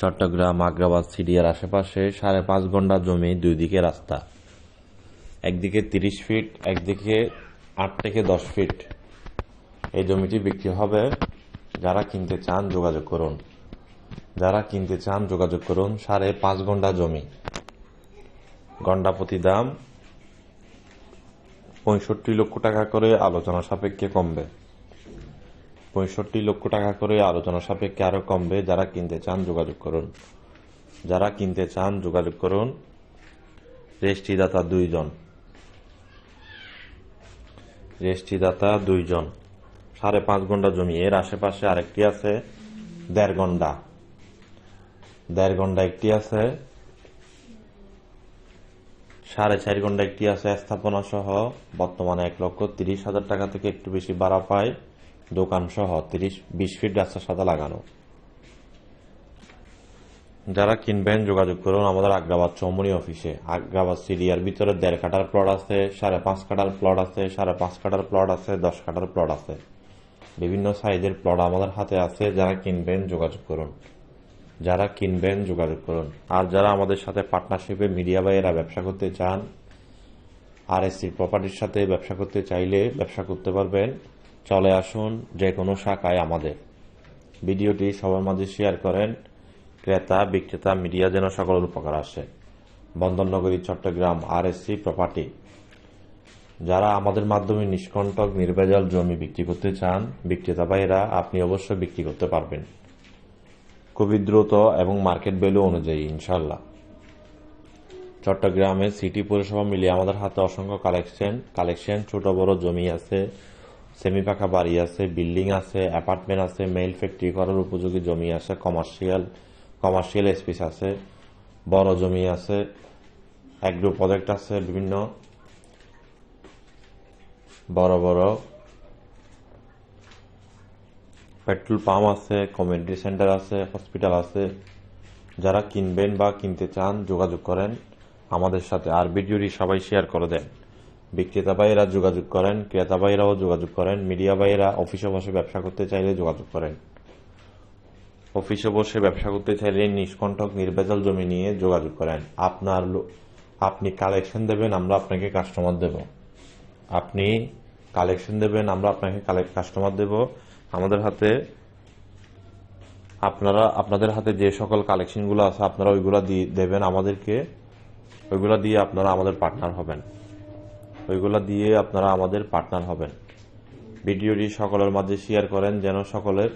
চট্টগ্রাম, আগ্রাবাদ সিরিয়ার আশেপাশে সাড়ে পাঁচ ঘণ্টা জমি, দুই দিকে রাস্তা। একদিকে তিরিশ ফিট, একদিকে আট থেকে দশ ফিট। এই জমিটি বিক্রি হবে। যারা কিনতে চান যোগাযোগ করুন। যারা কিনতে চান যোগাযোগ করুন সাড়ে পাঁচ ঘণ্টা জমি। ঘণ্টা প্রতি দাম পঁয়ষট্টি লক্ষ টাকা করে, আলোচনা সাপেক্ষে কমবে। পঁয়ষট্টি লক্ষ টাকা করে আলোচনা সাপেক্ষে আরও কমবে। যারা কিনতে চান, যোগাযোগ করুন। যারা কিনতে চান, যোগাযোগ করুন। রেজিস্ট্রিদাতা দুইজন। রেজিস্ট্রিদাতা দুইজন। সাড়ে পাঁচ ঘণ্টা জমি। এর আশেপাশে আরেকটি আছে দেড় ঘণ্টা দেড় ঘণ্টা একটি আছে, সাড়ে চার ঘণ্টা একটি আছে স্থাপনা সহ। বর্তমানে এক লক্ষ তিরিশ হাজার টাকা থেকে একটু বেশি ভাড়া পায়। দোকান সহ তিরিশ, বিশ ফিট রাস্তার সাদা লাগানো। যারা কিনবেন, যোগাযোগ করুন আমাদের আগ্রাবাদ চৌমনি অফিসে। আগ্রাবাদ সিরিয়ার ভিতরে দেড় কাটার প্লট আছে, সাড়ে পাঁচ কাটার প্লট আছে, সাড়ে পাঁচ কাটার প্লট আছে, দশ কাটার প্লট আছে। বিভিন্ন সাইজের প্লট আমাদের হাতে আছে, যারা কিনবেন, যোগাযোগ করুন। যারা কিনবেন, যোগাযোগ করুন। আর যারা আমাদের সাথে পার্টনারশিপে মিডিয়া বাইয়েরা ব্যবসা করতে চান, আর এসি প্রপার্টির সাথে ব্যবসা করতে চাইলে ব্যবসা করতে পারবেন। চলে আসুন যে কোনো শাখায় আমাদের। ভিডিওটি সবার মাঝে শেয়ার করেন, ক্রেতা, বিক্রেতা, মিডিয়া যেন সকলের উপকার আসে। বন্দরনগরী, চট্টগ্রাম আর এসসি প্রপার্টি যারা আমাদের মাধ্যমে নিষ্কণ্টক, নির্ভেজাল জমি বিক্রি করতে চান, বিক্রেতা ভাইয়েরা, আপনি অবশ্যই বিক্রি করতে পারবেন। খুবই দ্রুত এবং মার্কেট ভ্যালু অনুযায়ী ইনশাল্লাহ চট্টগ্রামে সিটি পৌরসভা মিলিয়ে আমাদের হাতে অসংখ্য কালেকশন কালেকশন ছোট বড় জমি আছে। সেমি পাকা বাড়ি আছে, বিল্ডিং আছে, অ্যাপার্টমেন্ট আছে, মেইল ফ্যাক্টরি করার উপযোগী জমি আছে, কমার্শিয়াল কমার্শিয়াল স্পেস আছে, বড় জমি আছে অ্যাগ্রো প্রজেক্ট আছে, বিভিন্ন, বড় বড় পেট্রোল পাম্প আছে কমিউনিটি সেন্টার আছে হসপিটাল আছে, যারা কিনবেন বা কিনতে চান, যোগাযোগ করেন, আমাদের সাথে, আর ভিডিওটি সবাই শেয়ার করে দেন। বিক্রেতা ভাইয়েরা যোগাযোগ করেন ক্রেতা ভাইয়েরাও যোগাযোগ করেন মিডিয়া ভাইয়েরা অফিসে বসে ব্যবসা করতে চাইলে যোগাযোগ করেন। অফিসে বসে ব্যবসা করতে চাইলে নিষ্কণ্ঠক নির্ভেজাল জমি নিয়ে যোগাযোগ করেন। আপনার আপনি কালেকশন দেবেন, আমরা আপনাকে কাস্টমার দেব। আপনি কালেকশন দেবেন, আমরা আপনাকে কাস্টমার দেব। আমাদের হাতে আপনারা আপনাদের হাতে যে সকল কালেকশনগুলো আছে, আপনারা ওইগুলা দিয়ে দেবেন আমাদেরকে। ওইগুলা দিয়ে আপনারা আমাদের পার্টনার হবেন। ওইগুলা দিয়ে আপনারা আমাদের পার্টনার হবেন। ভিডিওটি সকলের মাঝে শেয়ার করেন যেন সকলের